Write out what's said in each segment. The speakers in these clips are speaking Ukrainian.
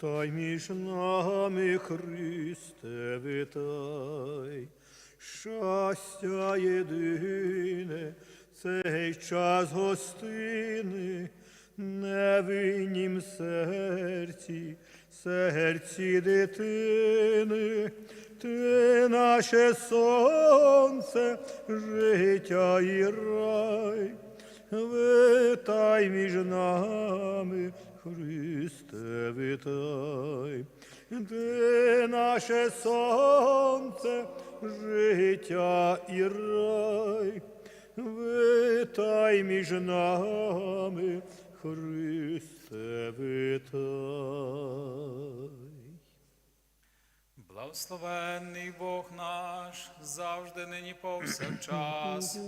та й між нами Христе витай. Щастя єдине, цей час гостини, невиннім серці, серці дитини, ти наше сонце, життя і рай. Витай між нами, Христе, витай, ти наше сонце, життя і рай, витай між нами, Христе, витай. Благословенний Бог наш, завжди нині повсякчас,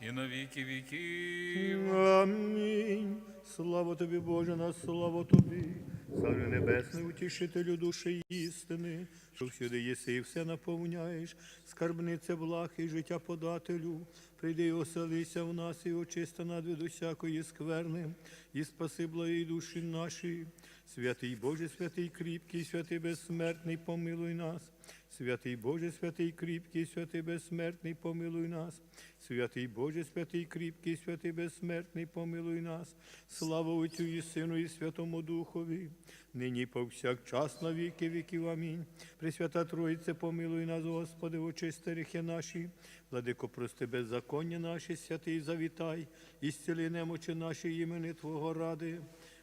і на віки віків. Амінь. Слава тобі, Боже, на славу тобі, Царю Небесний, утішителю душі істини, що всюди єси і все наповняєш, скарбниця благ і життя подателю. Прийди і оселися в нас і очисти над від усякої скверни, і спаси благі душі наші. Святий Боже, святий кріпкий, святий безсмертний, помилуй нас. Святий Боже, святий кріпкий, святий безсмертний, помилуй нас. Святий Боже, святий кріпкий, святий безсмертний, помилуй нас. Слава Отцю і Сину, і Святому Духові, нині повсякчас на віки віків. Амінь. Пресвята Троїце, помилуй нас, Господи, очисти гріхи наші, владико, прости беззаконня наші, святий завітай, і зціли немочі наші імени Твого ради.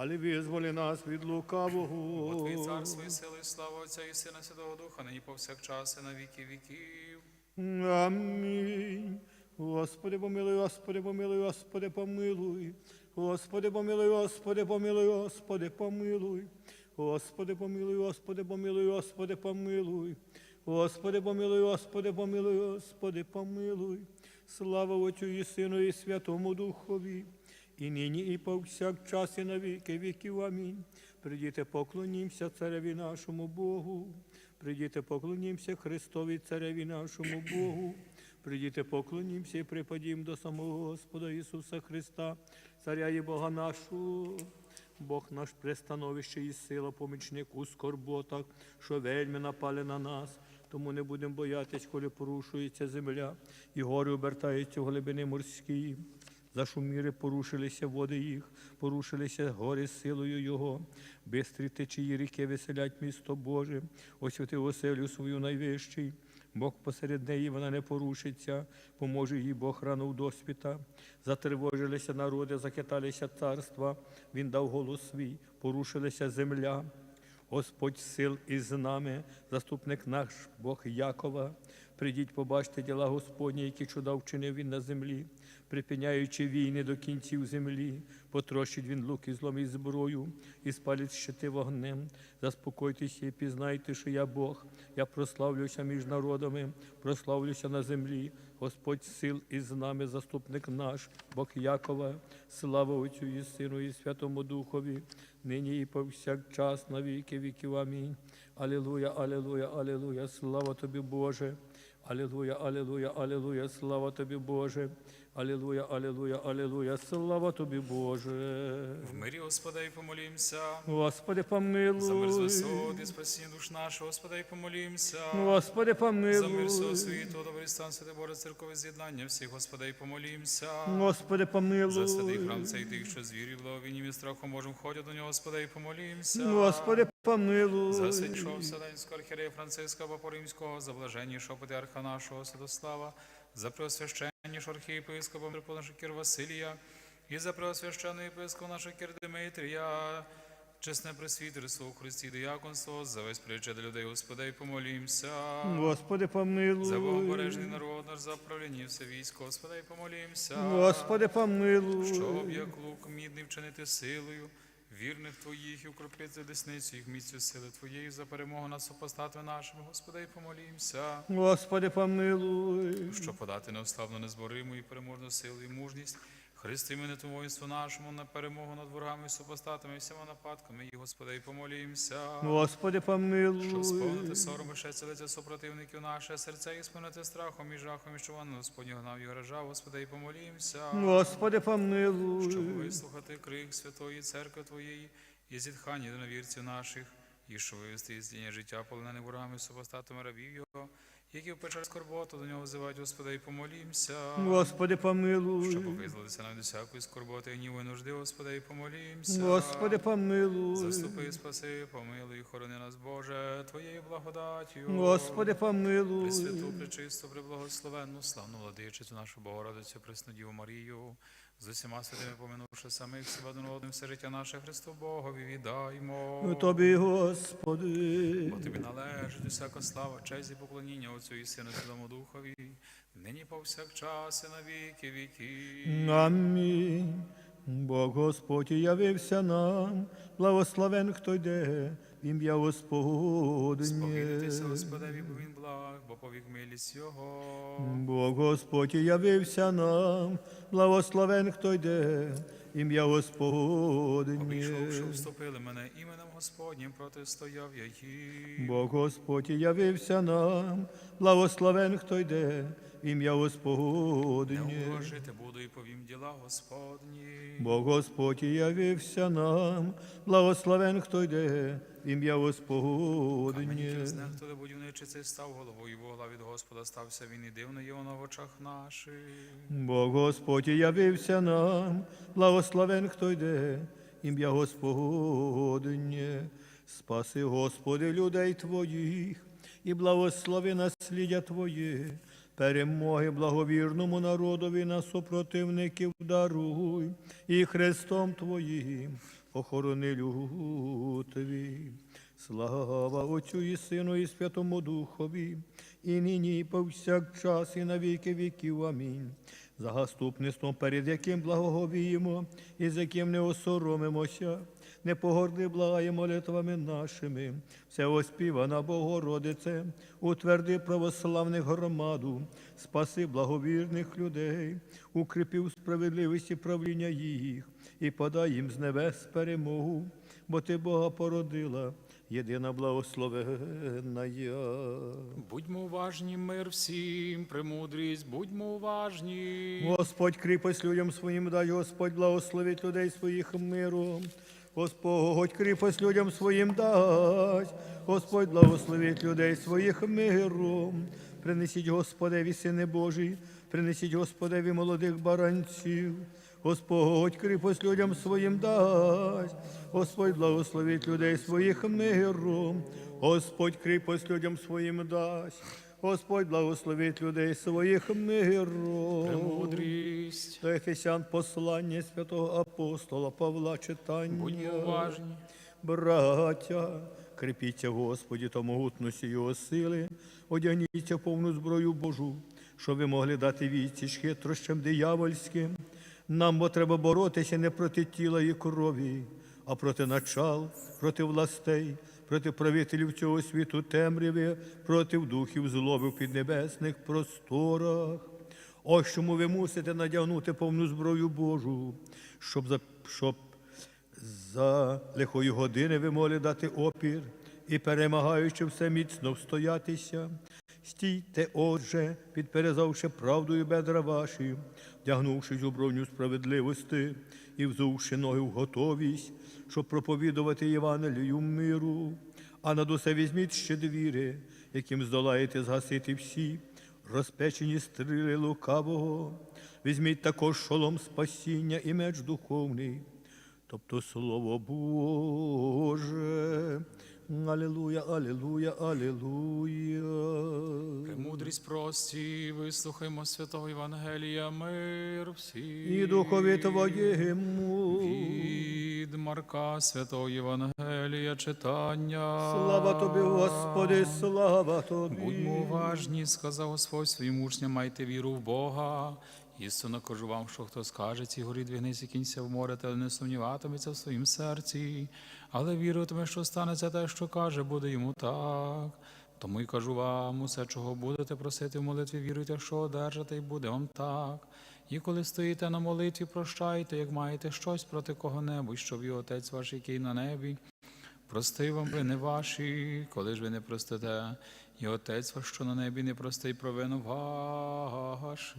але визволи нас від лукавого. Бо Твоє царство і сили, і слава Отця і Сина Святого Духа, нині повсякчас і на віки віків. Амінь. Господи, помилуй, Господи, помилуй, Господи, помилуй. Господи, помилуй, Господи, помилуй, Господи, помилуй. Господи, помилуй, Господи, помилуй, Господи, помилуй. Господи, помилуй, Господи, помилуй, Господи, помилуй. Слава Отцю і Сину, і Святому Духові, і нині, і повсякчас, і на віки віків. Амінь. Придіте, поклонімся цареві нашому Богу. Придіте, поклонімся Христові Цареві нашому Богу. Придіте, поклонімся і припадім до самого Господа Ісуса Христа, Царя і Бога нашого. Бог наш пристановище і сила, помічник у скорботах, що вельми напали на нас. Тому не будемо боятись, коли порушується земля, і гори обертаються в глибини морські. Зашуміри порушилися води їх, порушилися гори силою Його. Бистрі течії ріки веселять місто Боже, освятив оселю свою найвищий. Бог посеред неї вона не порушиться, поможе їй Бог рано в досвіта. Затривожилися народи, захиталися царства, Він дав голос свій, порушилася земля. Господь сил із нами, заступник наш, Бог Якова. Придіть, побачте діла Господні, які чуда вчинив він на землі, припиняючи війни до кінців землі, потрощить він лук і злом і зброю, і спалить щити вогнем. Заспокойтеся і пізнайте, що я Бог, я прославлюся між народами, прославлюся на землі. Господь сил із нами, заступник наш, Бог Якова, слава Отцю і Сину, і Святому Духові, нині і повсякчас на віки віків. Амінь. Алілуя, алілуя, алілуя, слава тобі, Боже. Алілуя, алілуя, алілуя, слава тобі, Боже. Алілуя, алілуя, алілуя, слава тобі, Боже. В мирі Господа і помолімся. Господи, За мир з помилуй. спасіння душ наших, Господа і помолімся. Господи, За мир помилуй. всього світу, добрий стан, святе Боже, церкове з'єднання всіх, Господа і помолімся. Господи, За святий храм цей тих, що з вірою, благовінням і страхом можемо входять до нього, Господа і помолімся. Господи, помилуй. За святішого Вселенського архієрея Франциска Папа Римського, за блаженнішого патріарха нашого Святослава, за преосвященнішого архієпископа Митрополита Кір Василія, і за преосвященного єпископа нашого Кір Димитрія, чесне пресвітерство у Христі дияконство, за весь причет людей, Господа, і помолімся. Господи, помилуй. За Богобережний народ наш, за правління все військо, Господа, і помолімся. Господи, помилуй. Щоб як лук мідний вчинити силою, вірних Твоїх і укропити десницю їх місцю сили Твоєї за перемогу над супостатами нашими, Господи, і помолімся. Господи, помилуй. Щоб подати неослабну, незбориму і переможну силу і мужність, Христи імениту воїнству нашому на перемогу над ворогами і супостатами і всіма нападками, і Господи, і помолімся. Господи, помилуй. Щоб сповнити сором і ще лиця супротивників наше серце і сповнити страхом і жахом, і що вони Господні гнав і гражав, Господи, і помолімся. Господи, помилуй. Щоб вислухати крик Святої Церкви Твоєї і зітхання єдиновірців наших, і що вивести із діння життя полонених ворогами і супостатами рабів Його, які в печер скорботу до нього взивають, Господи, і помолімся. Господи, помилуй. Щоб визволитися нам всякої скорботи і гніву і нужди, Господи, і помолімся. Господи, помилуй. Заступи, спаси, помилуй, хорони нас, Боже, Твоєю благодаттю. Господи, помилуй. Пресвяту, пречисту, преблагословенну, славну владичицю нашу Богородицю, Пресну Діву Марію, з усіма святими поминувши самих себе один одним все життя наше Христу Богові віддаймо. Тобі, Господи. Бо тобі належить усяка слава, честь і поклоніння Отцю і Сину Святому Духові, нині повсякчас і на віки віків. Амінь. Бог Господь явився нам, благословен, хто йде, ім'я Господнє. Господеві, бо він благ, бо повік милість Його. Бог Господь явився нам, благословен, хто йде, ім'я Господнє. Обійшовши, вступили мене іменем Господнім, протистояв я їм. Бог Господь явився нам, благословен, хто йде, ім'я Не Господнє. уложити буду і повім діла Господні. Бо Господь явився нам, благословен, хто йде, ім'я Господнє. хто до будівничиці став головою Бога від Господа, стався він і дивно його на очах наших. Бо Господь явився нам, благословен, хто йде, ім'я Господнє. Спаси, Господи, людей Твоїх, і благослови наслідя Твоє, перемоги благовірному народові на супротивників даруй, і Христом Твоїм охорони люд Твій. Слава Отцю і Сину, і Святому Духові, і нині, і повсякчас, і на віки віків. Амінь. За заступництвом, перед яким благоговіємо, і з яким не осоромимося, не погорди благає молитвами нашими, все оспівана Богородице, утверди православних громаду, спаси благовірних людей, укріпи справедливості правління їх, і подай їм з небес перемогу, бо ти Бога породила, єдина благословенна. я. Будьмо уважні, мир всім, премудрість, будьмо уважні. Господь кріпость людям своїм дай, Господь благословить людей своїх миром. Господь кріпость людям своїм дасть, Господь благословить людей своїх миром. Принесіть Господеві, сини Божі, принесіть Господеві молодих баранців. Господь кріпость людям своїм дасть, Господь благословить людей своїх миром, Господь кріпость людям своїм дасть, Господь благословить людей своїх миром. До Ефесян послання святого апостола Павла читання. будьмо уважні. Браття, кріпіться Господі та могутності Його сили, одягніться повну зброю Божу, щоб ви могли дати відсіч хитрощам диявольським. Нам бо треба боротися не проти тіла і крові, а проти начал, проти властей, проти правителів цього світу темряви, проти духів злоби в піднебесних просторах. Ось чому ви мусите надягнути повну зброю Божу, щоб, за- щоб за лихої години ви могли дати опір і, перемагаючи все міцно встоятися. Стійте, отже, підперезавши правдою бедра ваші, вдягнувшись у броню справедливості і взувши ноги в готовість, щоб проповідувати Євангелію миру, а над усе візьміть ще двіри, яким здолаєте згасити всі розпечені стріли лукавого. Візьміть також шолом спасіння і меч духовний, тобто Слово Боже. Алілуя, алілуя, алілуя. Премудрість прості, вислухаймо святого Євангелія, мир всім. І духові Твоєму. Від Марка святого Євангелія читання. Слава Тобі, Господи, слава Тобі. Будьмо уважні, сказав Господь своїм учням, майте віру в Бога Істинно кажу вам, що хто скаже цій горі двигнися кінця в море, та не сумніватиметься в своїм серці, але віруватиме, що станеться те, що каже, буде йому так. Тому й кажу вам, усе, чого будете просити в молитві, віруйте, що одержите, і буде вам так. І коли стоїте на молитві, прощайте, як маєте щось проти кого-небудь, щоб і Отець ваш, який на небі, простив вам вини ваші, коли ж ви не простите, і Отець ваш, що на небі, не простить провину ваші.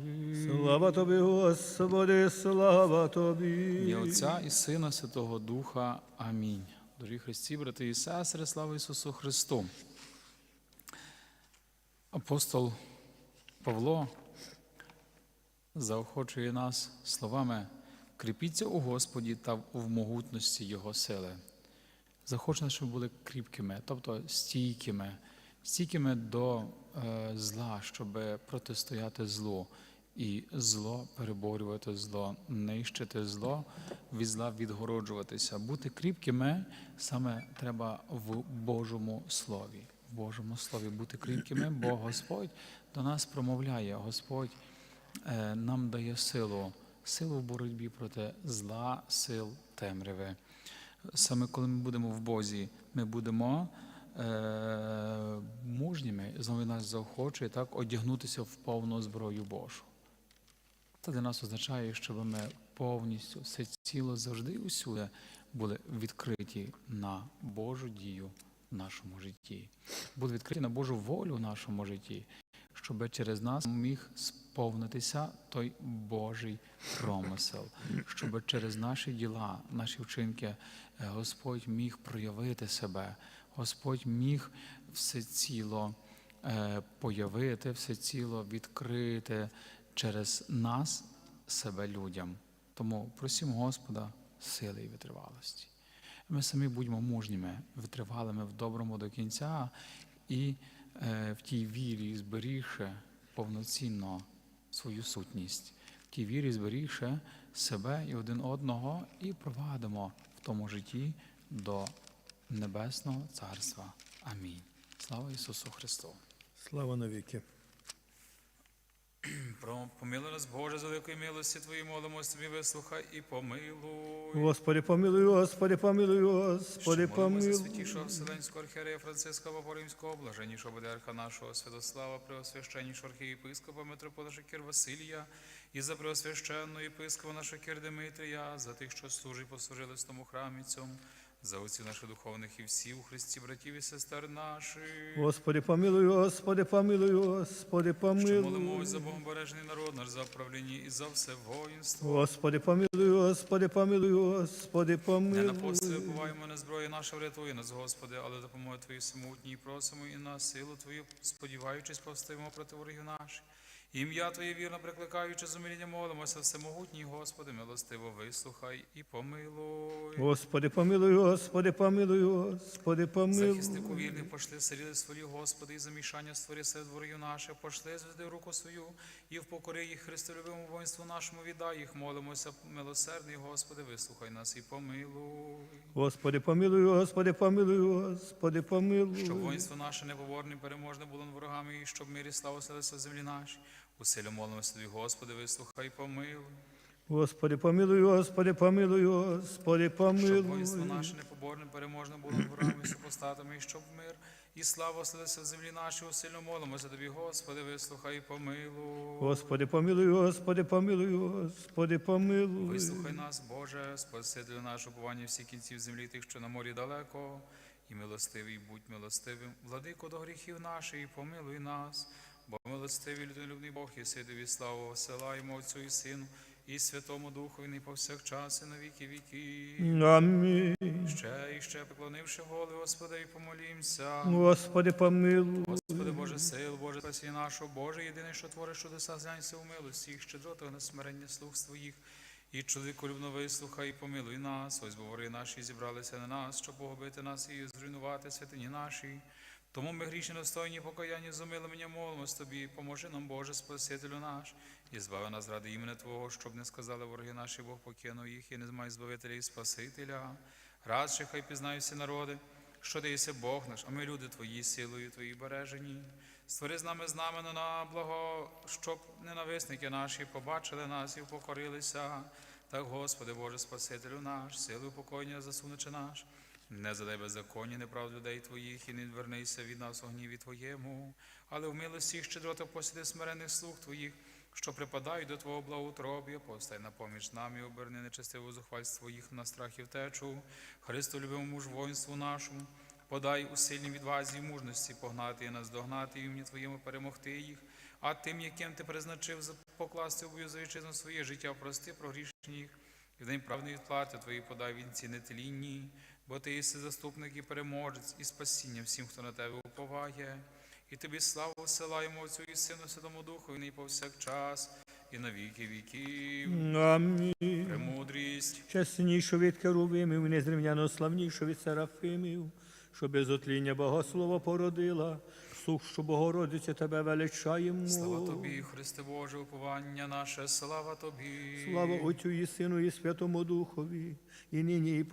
Слава тобі, Господи, слава тобі. І Отця і Сина Святого Духа. Амінь. Дорогі Христі, брати і сестри, слава Ісусу Христу. Апостол Павло заохочує нас словами кріпіться у Господі та в могутності Його сили. Захоче нас, щоб були кріпкими, тобто стійкими, стійкими до е, зла, щоб протистояти злу. І зло переборювати зло, нищити зло, від зла відгороджуватися. Бути кріпкими саме треба в Божому Слові. В Божому Слові бути кріпкими, бо Господь до нас промовляє, Господь е, нам дає силу, силу в боротьбі проти зла, сил темряви. Саме коли ми будемо в Бозі, ми будемо е, мужніми, знову нас заохочує так одягнутися в повну зброю Божу. Це для нас означає, щоб ми повністю все ціло завжди усюди були відкриті на Божу дію в нашому житті, були відкриті на Божу волю в нашому житті, щоб через нас міг сповнитися той Божий промисел, щоб через наші діла, наші вчинки е, Господь міг проявити себе, Господь міг все ціло е, появити, все ціло відкрити через нас себе людям. Тому просимо Господа сили і витривалості. Ми самі будьмо мужніми, витривалими в доброму до кінця і е, в тій вірі зберігши повноцінно свою сутність, в тій вірі зберігши себе і один одного, і провадимо в тому житті до Небесного Царства. Амінь. Слава Ісусу Христу! Слава навіки. Про помилуй нас, Боже, з великої милості Твої молимось Тобі, вислухай і помилуй. Господи, помилуй, Господи, помилуй, Господи, Що молимося святішого Вселенського архієрея Франциска Папоримського, блаженнішого Бодярка нашого Святослава, преосвященнішого архієпископа митрополита Кир Василія, і за преосвященного єпископа нашого Кир Димитрія, за тих, що служить, послужили в тому храмі цьому, за отців наших духовних і всіх у Христі, братів і сестер наших. Господи, помилуй, Господи, помилуй, Господи, Що помилуй. молимо за Богобережний народ наш за правління і за все воїнство. Господи, помилуй, Господи, помилуй, Господи, Не на постріли буваємо, не зброї наша врятує нас, Господи, але допомоги Твої самотній просимо і на силу Твою, сподіваючись, повстоїмо проти ворогів наших. Ім'я Твоє вірно прикликаючи з умиління молимося, всемогутній Господи, милостиво вислухай і помилуй. Господи, помилуй, Господи, помилуй, Господи, помилуй. Захиснику вірних пошли сиріли свої, Господи, і замішання створі серед ворогів наших, пошли, зведи руку свою, і впокори їх Христолюбимому воїнству нашому віддай їх, молимося, милосердний, Господи, вислухай нас і помилуй. Господи, помилуй, Господи, помилуй, Господи, помилуй. Щоб воїнство наше неповорне, переможне було над ворогами, і щоб мир і слава селися в землі нашій. Усилю молимося тобі, Господи, вислухай і помилуй. Господи, помилуй, Господи, помилуй, Господи, Щоб помилуй. воїнство наше непоборне, переможне було ворогами супостатами, і щоб мир і слава селися в землі нашій. Усилю молимося тобі, Господи, вислухай і помилуй. Господи, помилуй, Господи, помилуй, Господи, помилуй. Вислухай нас, Боже, Спасителю нашого уповання всіх кінців землі, тих, що на морі далеко, і милостивий, будь милостивим. Владико до гріхів наших, і помилуй нас, бо милостивий людинолюбний Бог, і тобі славу осилаємо Отцю і Сину, і Святому Духу, і повсякчас, і на віки віки. Амінь. Ще і ще поклонивши голови, Господи, і помолімся. Господи, помилуй. Господи Боже сил, Боже спасіння нашого, Боже, єдиний, що твориш чудеса, зглянься у милості, їх щедротах на смирення слуг своїх. І чоловіку любно вислухай, і помилуй нас, ось бо вори наші зібралися на нас, щоб погубити нас і зруйнувати святині наші. Тому ми грішні достойні покаяння з умилення молимось тобі, поможи нам, Боже, Спасителю наш, і збави нас ради імені Твого, щоб не сказали вороги наші, Бог покинув їх, і не змай збавителя і Спасителя. Радше хай пізнають всі народи, що ти єси Бог наш, а ми люди Твої, силою Твої бережені. Створи з нами знамено на благо, щоб ненависники наші побачили нас і впокорилися. Так, Господи Боже, Спасителю наш, силу покоєння засунучи наш. Не задай беззаконня, неправд людей Твоїх, і не відвернися від нас у гніві Твоєму, але в милості і щедрота посіди смирених слуг Твоїх, що припадають до Твого благоутроб'я, постай на поміч нам оберни нечестиву зухвальство їх на страх і втечу. Христу любимому ж воїнству нашому, подай у сильній відвазі і мужності погнати і наздогнати, і ім'я Твоєму перемогти їх. А тим, яким ти призначив покласти в бою за вітчизну своє життя, прости про їх, і в день правної відплати Твої подай вінці нетлінні, бо ти єси заступник і переможець, і спасіння всім, хто на тебе уповає. І тобі славу силаємо Отцю і Сину Святому Духу, і нині повсякчас, і на віки віків. Амінь. Премудрість. Чеснішу від керувимів, незрівняно славнішу від серафимів, що без отління богослова породила, сущу Богородиця тебе величаємо. Слава тобі, Христе Боже, уповання наше, слава тобі. Слава Отцю і Сину і Святому Духові, і нині, і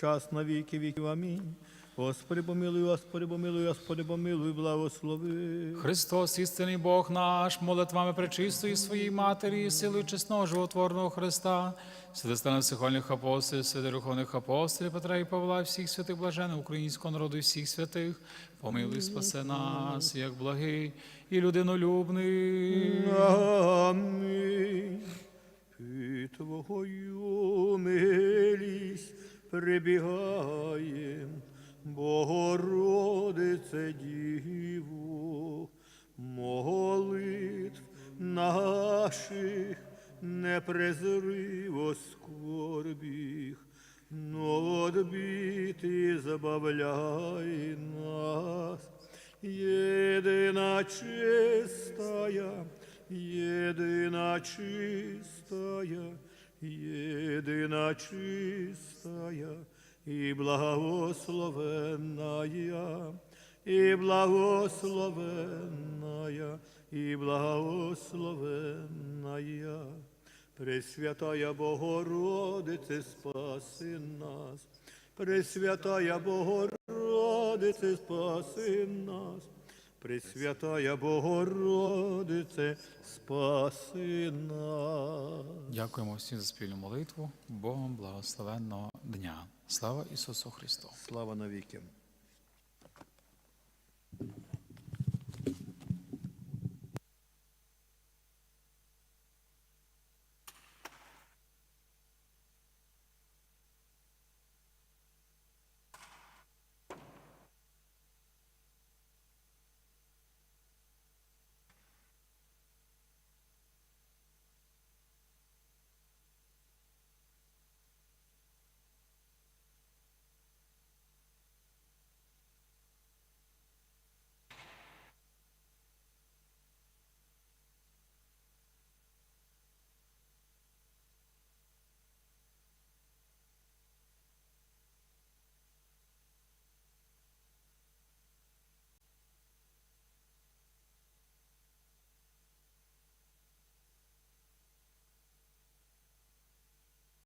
повсякчас на віки віків. Амінь. Господи, помилуй, Господи, помилуй, Господи, помилуй, благослови. Христос, істинний Бог наш, молитвами пречистої своїй матері, силою чесного животворного Христа, святостана всехольних апостолів, святих духовних апостолів, Петра і Павла, всіх святих блажених українського народу і всіх святих, помилуй, спаси нас, як благий і людинолюбний. Амінь. Під Твою милість прибігаєм, Богородице Діво, молитв наших не презри во скорбіх, но одбіти забавляй нас. Єдина чистая, єдина чистая, єдина чистая, і благословенная, і благословенная, і благословенная. Пресвятая Богородице, спаси нас, Пресвятая Богородице, спаси нас, Пресвятая Богородице, спаси нас. Дякуємо всім за спільну молитву. Богом благословенного дня. Слава Ісусу Христу! Слава навіки.